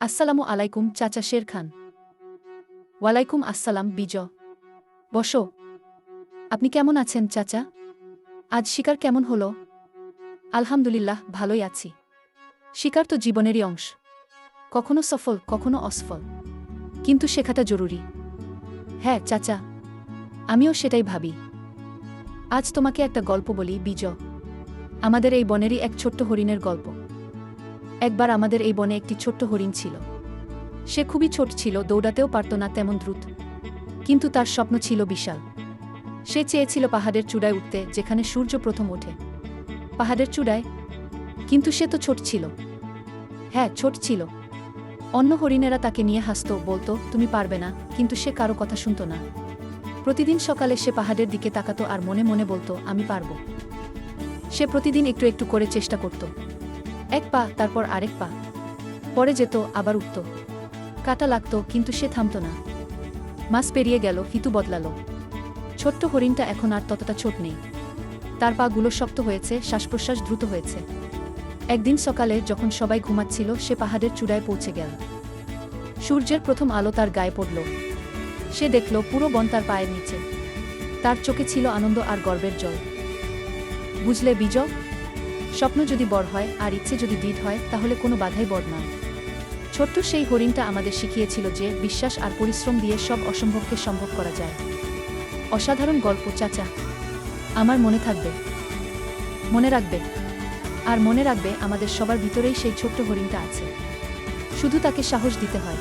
আসসালামু আলাইকুম, চাচা শের খান। ওয়ালাইকুম আসসালাম বিজ বসো। আপনি কেমন আছেন, চাচা? আজ শিকার কেমন হলো? আলহামদুলিল্লাহ, ভালোই আছি। শিকার তো জীবনেরই অংশ। কখনো সফল, কখনো অসফল। কিন্তু শেখাটা জরুরি। হ্যাঁ চাচা। আমিও সেটাই ভাবি। আজ তোমাকে একটা গল্প বলি বিজ আমাদের এই বনেরই এক ছোট্ট হরিণের গল্প। একবার আমাদের এই বনে একটি ছোট্ট হরিণ ছিল। সে খুবই ছোট ছিল, দৌড়াতেও পারত না তেমন দ্রুত। কিন্তু তার স্বপ্ন ছিল বিশাল। সে চেয়েছিল পাহাড়ের চূড়ায় উঠতে, যেখানে সূর্য প্রথম ওঠে। পাহাড়ের চূড়ায়? কিন্তু সে তো ছোট ছিল। হ্যাঁ ছোট ছিল। অন্য হরিণেরা তাকে নিয়ে হাসত, বলতো, তুমি পারবে না। কিন্তু সে কারও কথা শুনত না। প্রতিদিন সকালে সে পাহাড়ের দিকে তাকাতো আর মনে মনে বলতো, আমি পারব। সে প্রতিদিন একটু একটু করে চেষ্টা করত। এক পা, তারপর আরেক পা। পরে যেত, আবার উঠত। কাটা লাগত, কিন্তু সে থামত না। মাস পেরিয়ে গেল, ফিতু বদলালো। ছোট্ট হরিণটা এখন আর ততটা ছোট নেই। তার পাগুলো শক্ত হয়েছে শ্বাস প্রশ্বাস দ্রুত হয়েছে। একদিন সকালে যখন সবাই ঘুমাচ্ছিল, সে পাহাড়ের চূড়ায় পৌঁছে গেল। সূর্যের প্রথম আলো তার গায়ে পড়ল। সে দেখল, পুরো বন তার পায়ের নিচে। তার চোখে ছিল আনন্দ আর গর্বের জল। বুঝলে, বিজয়? স্বপ্ন যদি বড় হয় আর ইচ্ছে যদি দৃঢ় হয়, তাহলে কোনো বাধাই বড় নয়। ছোট্ট সেই হরিণটা আমাদের শিখিয়েছিল যে বিশ্বাস আর পরিশ্রম দিয়ে সব অসম্ভবকে সম্ভব করা যায়। অসাধারণ গল্প, চাচা। আমার মনে থাকবে। মনে রাখবে। আর মনে রাখবে আমাদের সবার ভিতরেই সেই ছোট্ট হরিণটা আছে। শুধু তাকে সাহস দিতে হয়।